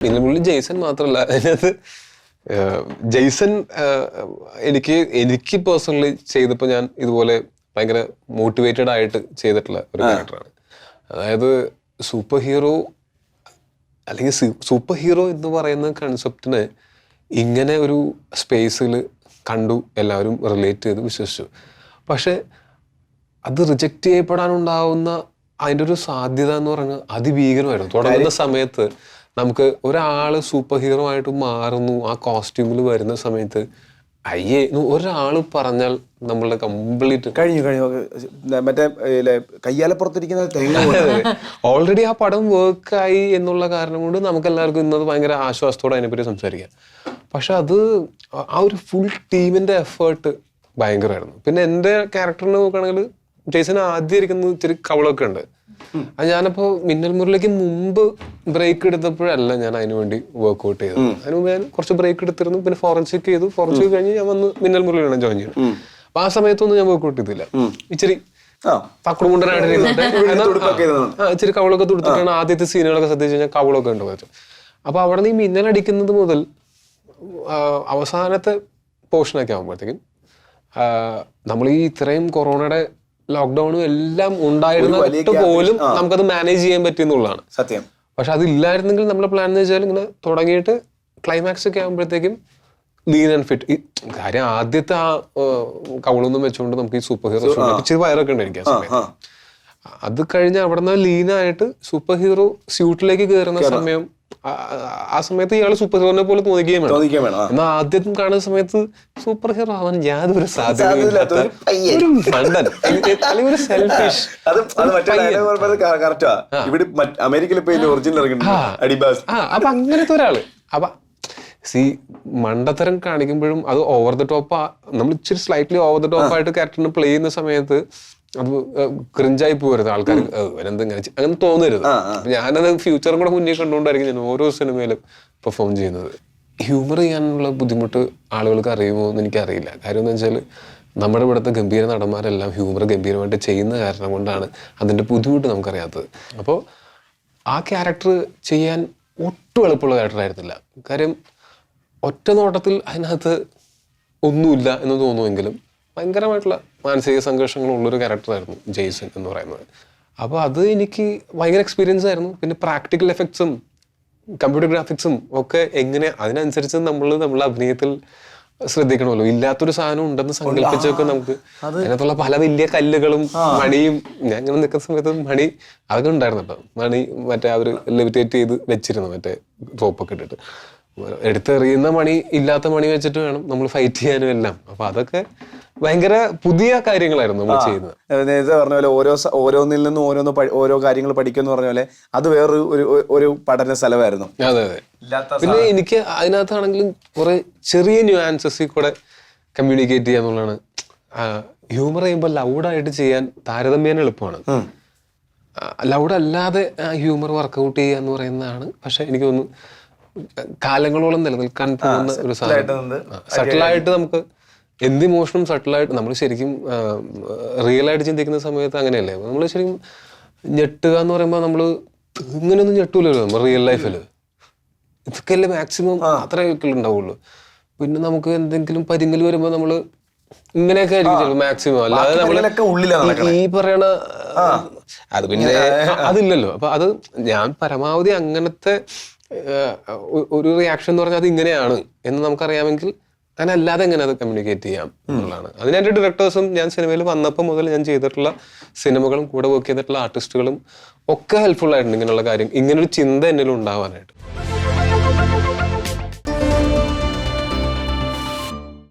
ഇതിനുള്ളിൽ ജെയ്സൺ മാത്രമല്ല അതിനകത്ത് ജെയ്സൺ എനിക്ക് എനിക്ക് പേഴ്സണലി ചെയ്തപ്പോൾ ഞാൻ ഇതുപോലെ ഭയങ്കര മോട്ടിവേറ്റഡ് ആയിട്ട് ചെയ്തിട്ടുള്ള ഒരു ക്യാരക്ടറാണ് അതായത് സൂപ്പർ ഹീറോ അല്ലെങ്കിൽ സൂപ്പർ ഹീറോ എന്ന് പറയുന്ന കൺസെപ്റ്റിനെ ഇങ്ങനെ ഒരു സ്പേസിൽ കണ്ടു എല്ലാവരും റിലേറ്റ് ചെയ്ത് വിശ്വസിച്ചു. പക്ഷെ അത് റിജക്റ്റ് ചെയ്യപ്പെടാനുണ്ടാവുന്ന അതിന്റെ ഒരു സാധ്യത എന്ന് പറഞ്ഞാൽ അതിഭീകരമായിരുന്നു. തുടങ്ങുന്ന സമയത്ത് നമുക്ക് ഒരാൾ സൂപ്പർ ഹീറോ ആയിട്ട് മാറുന്നു ആ കോസ്റ്റ്യൂമിൽ വരുന്ന സമയത്ത് അയ്യേ ഒരാൾ പറഞ്ഞാൽ നമ്മളുടെ കംപ്ലീറ്റ് കഴിഞ്ഞു കഴിഞ്ഞു. മറ്റേ കയ്യാലെ കയ്യാലപ്പുറത്തിരിക്കുന്ന തേങ്ങ ഓൾറെഡി ആ പടം വർക്കായി എന്നുള്ള കാരണം കൊണ്ട് നമുക്ക് എല്ലാവർക്കും ഇന്നത് ഭയങ്കര ആശ്വാസത്തോടെ അതിനെപ്പറ്റി സംസാരിക്കാം. പക്ഷെ അത് ആ- ആ ഒരു ഫുൾ ടീമിന്റെ എഫേർട്ട് ഭയങ്കരമായിരുന്നു. പിന്നെ എന്റെ ക്യാരക്ടറിനെ നോക്കുകയാണെങ്കിൽ ജെയ്സൺ ആദ്യം ഇരിക്കുന്നത് ഇത്തിരി കവളൊക്കെ ഉണ്ട്. അത് ഞാനപ്പോ മിന്നൽ മുറിലേക്ക് മുമ്പ് ബ്രേക്ക് എടുത്തപ്പോഴല്ല ഞാൻ അതിനു വേണ്ടി വർക്ക്ഔട്ട് ചെയ്തത്. അതിന് മുമ്പ് ഞാൻ കുറച്ച് ബ്രേക്ക് എടുത്തിരുന്നു പിന്നെ ഫോറൻസിക് ചെയ്തു. ഫോറൻസിക് കഴിഞ്ഞ് ഞാൻ വന്ന് മിന്നൽ മുറിലാണ് ജോയിൻ ചെയ്തത്. അപ്പൊ ആ സമയത്തൊന്നും ഞാൻ വർക്ക്ഔട്ട് ചെയ്തില്ല. ഇച്ചിരി ഇച്ചിരി കവളൊക്കെ തുടുത്തിട്ടാണ് ആദ്യത്തെ സീനുകളൊക്കെ ശ്രദ്ധിച്ചു കഴിഞ്ഞാൽ കവളൊക്കെ ഉണ്ട് കുറച്ച് അപ്പൊ അവിടെ നിന്ന് ഈ മിന്നലടിക്കുന്നത് മുതൽ അവസാനത്തെ പോർഷനൊക്കെ ആകുമ്പോഴത്തേക്കും നമ്മൾ ഈ ഇത്രയും കൊറോണയുടെ ലോക്ക്ഡൌണും എല്ലാം ഉണ്ടായിരുന്നിട്ട് പോലും നമുക്കത് മാനേജ് ചെയ്യാൻ പറ്റിയെന്നുള്ളതാണ്. സത്യം. പക്ഷെ അതില്ലായിരുന്നെങ്കിൽ നമ്മുടെ പ്ലാൻ എന്ന് വെച്ചാൽ ഇങ്ങനെ തുടങ്ങിയിട്ട് ക്ലൈമാക്സ് ഒക്കെ ആകുമ്പോഴത്തേക്കും ലീൻ ആൻഡ് ഫിറ്റ് കാര്യം ആദ്യത്തെ ആ കവളൊന്നും വെച്ചുകൊണ്ട് നമുക്ക് ഈ സൂപ്പർ ഹീറോ ഇച്ചിരി വയറൊക്കെ ഉണ്ടായിരിക്കും സമയത്ത്. അത് കഴിഞ്ഞ് അവിടെ നിന്ന് ലീനായിട്ട് സൂപ്പർ ഹീറോ സ്യൂട്ടിലേക്ക് കയറുന്ന സമയം ആ- സമയത്ത് ഇയാൾ സൂപ്പർ ഹീറോനെ പോലെ തോന്നിക്കുകയും വേണം. എന്നാൽ ആദ്യം കാണുന്ന സമയത്ത് സൂപ്പർ ഹീറോ ആവാൻ യാതൊരു സാധ്യതയില്ലാത്ത ഒരു. ഒരു മണ്ടൻ. അല്ലെങ്കിൽ ഒരു സെൽഫിഷ് ഇവിടെ അമേരിക്കയിൽ ഒറിജിനൽ അപ്പൊ അങ്ങനത്തെ ഒരാൾ. അപ്പൊ സി മണ്ടത്തരം കാണിക്കുമ്പോഴും അത് ഓവർ ദ ടോപ്പ് നമ്മൾ ഇച്ചിരി സ്ലൈറ്റ്ലി ഓവർ ദ ടോപ്പ് ആയിട്ട് ക്യാരക്ടറിന് പ്ലേ ചെയ്യുന്ന സമയത്ത് അത് ക്രിഞ്ചായി പോകരുത് ആൾക്കാർ ഇവനെന്ത് ഇങ്ങനെ അങ്ങനെ തോന്നരുത്. ഞാനത് ഫ്യൂച്ചറും കൂടെ മുന്നേ കണ്ടുകൊണ്ടായിരിക്കും ഞാൻ ഓരോ സിനിമയിലും പെർഫോം ചെയ്യുന്നത്. ഹ്യൂമർ ചെയ്യാനുള്ള ബുദ്ധിമുട്ട് ആളുകൾക്ക് അറിയുമോ എന്ന് എനിക്കറിയില്ല. കാര്യം എന്ന് വെച്ചാൽ നമ്മുടെ ഇവിടുത്തെ ഗംഭീര നടന്മാരെല്ലാം ഹ്യൂമർ ഗംഭീരമായിട്ട് ചെയ്യുന്ന കാരണം കൊണ്ടാണ് അതിന്റെ ബുദ്ധിമുട്ട് നമുക്കറിയാത്തത്. അപ്പോൾ ആ ക്യാരക്ടർ ചെയ്യാൻ ഒട്ടും എളുപ്പമുള്ള ക്യാരക്ടർ ആയിരുന്നില്ല. കാര്യം ഒറ്റ നോട്ടത്തിൽ അതിനകത്ത് ഒന്നുമില്ല എന്ന് തോന്നുമെങ്കിലും ഭയങ്കരമായിട്ടുള്ള മാനസിക സംഘർഷങ്ങളുള്ളൊരു ക്യാരക്ടറായിരുന്നു ജെയ്സൺ എന്ന് പറയുന്നത്. അപ്പോൾ അത് എനിക്ക് ഭയങ്കര എക്സ്പീരിയൻസ് ആയിരുന്നു. പിന്നെ പ്രാക്ടിക്കൽ എഫക്ട്സും കമ്പ്യൂട്ടർ ഗ്രാഫിക്സും ഒക്കെ എങ്ങനെ അതിനനുസരിച്ച് നമ്മൾ നമ്മളെ അഭിനയത്തിൽ ശ്രദ്ധിക്കണമല്ലോ. ഇല്ലാത്തൊരു സാധനം ഉണ്ടെന്ന് സങ്കല്പിച്ചൊക്കെ നമുക്ക് അതിനകത്തുള്ള പല വലിയ കല്ലുകളും മണിയും ഞാൻ ഇങ്ങനെ നിൽക്കുന്ന സമയത്ത് മണി അതൊക്കെ ഉണ്ടായിരുന്നു. കേട്ടോ മണി മറ്റേ അവർ ലെവിറ്റേറ്റ് ചെയ്ത് വെച്ചിരുന്നു മറ്റേ റോപ്പൊക്കെ ഇട്ടിട്ട്. എടുത്തെറിയുന്ന മണി ഇല്ലാത്ത മണി വെച്ചിട്ട് വേണം നമ്മൾ ഫൈറ്റ് ചെയ്യാനും എല്ലാം. അപ്പൊ അതൊക്കെ ഭയങ്കര പുതിയ കാര്യങ്ങളായിരുന്നു നമ്മൾ ചെയ്യുന്നത്. നേരത്തെ പറഞ്ഞ പോലെ ഓരോ ഓരോന്നിൽ നിന്നും ഓരോന്ന് ഓരോ കാര്യങ്ങൾ പഠിക്കുമെന്ന് പറഞ്ഞ പോലെ അത് വേറൊരു ഒരു ഒരു- പഠന സ്ഥലമായിരുന്നു. അതെ അതെ. ഇല്ലാത്ത പിന്നെ എനിക്ക് അതിനകത്താണെങ്കിലും കുറെ ചെറിയ ന്യൂആൻസസിൽ കൂടെ കമ്മ്യൂണിക്കേറ്റ് ചെയ്യാന്നുള്ളതാണ് ഹ്യൂമർ ചെയ്യുമ്പോൾ ലൗഡായിട്ട് ചെയ്യാൻ താരതമ്യേന എളുപ്പമാണ്. ലൗഡ് അല്ലാതെ ഹ്യൂമർ വർക്കൗട്ട് ചെയ്യുക എന്ന് പറയുന്നതാണ്. പക്ഷെ എനിക്ക് തോന്നുന്നു കാലങ്ങളോളം നിലനിൽക്കാൻ പോകുന്ന ഒരു സാധനം. സട്ടിലായിട്ട് നമുക്ക് എന്ത് ഇമോഷനും സട്ടിലായിട്ട് നമ്മൾ ശരിക്കും റിയൽ ആയിട്ട് ചിന്തിക്കുന്ന സമയത്ത് അങ്ങനെയല്ലേ? നമ്മൾ ശരിക്കും ഞെട്ടുക എന്ന് പറയുമ്പോൾ നമ്മൾ ഇങ്ങനെയൊന്നും ഞെട്ടൂലല്ലോ നമ്മൾ റിയൽ ലൈഫിൽ ഇതൊക്കെയല്ലേ മാക്സിമം അത്രയൊക്കെ ഉണ്ടാവുള്ളൂ. പിന്നെ നമുക്ക് എന്തെങ്കിലും പരിങ്ങൽ വരുമ്പോൾ നമ്മൾ ഇങ്ങനെയൊക്കെ ആയിരിക്കും മാക്സിമം അല്ലാതെ ഉള്ളിലാണ് ഈ പറയണ അത് പിന്നെ അതില്ലല്ലോ. അപ്പൊ അത് ഞാൻ പരമാവധി അങ്ങനത്തെ ഒരു റിയാക്ഷൻ എന്ന് പറഞ്ഞാൽ അത് ഇങ്ങനെയാണ് എന്ന് നമുക്കറിയാമെങ്കിൽ അതിനല്ലാതെ എങ്ങനെ അത് കമ്മ്യൂണിക്കേറ്റ് ചെയ്യാം എന്നുള്ളതാണ്. അതിന് എന്റെ ഡയറക്ടേഴ്സും ഞാൻ സിനിമയിൽ വന്നപ്പോൾ മുതൽ ഞാൻ ചെയ്തിട്ടുള്ള സിനിമകളും കൂടെ വർക്ക് ചെയ്തിട്ടുള്ള ആർട്ടിസ്റ്റുകളും ഒക്കെ ഹെൽപ്ഫുൾ ആയിട്ടുണ്ട് ഇങ്ങനെയുള്ള കാര്യം. ഇങ്ങനൊരു ചിന്ത എന്നിലും ഉണ്ടാവാനായിട്ട്.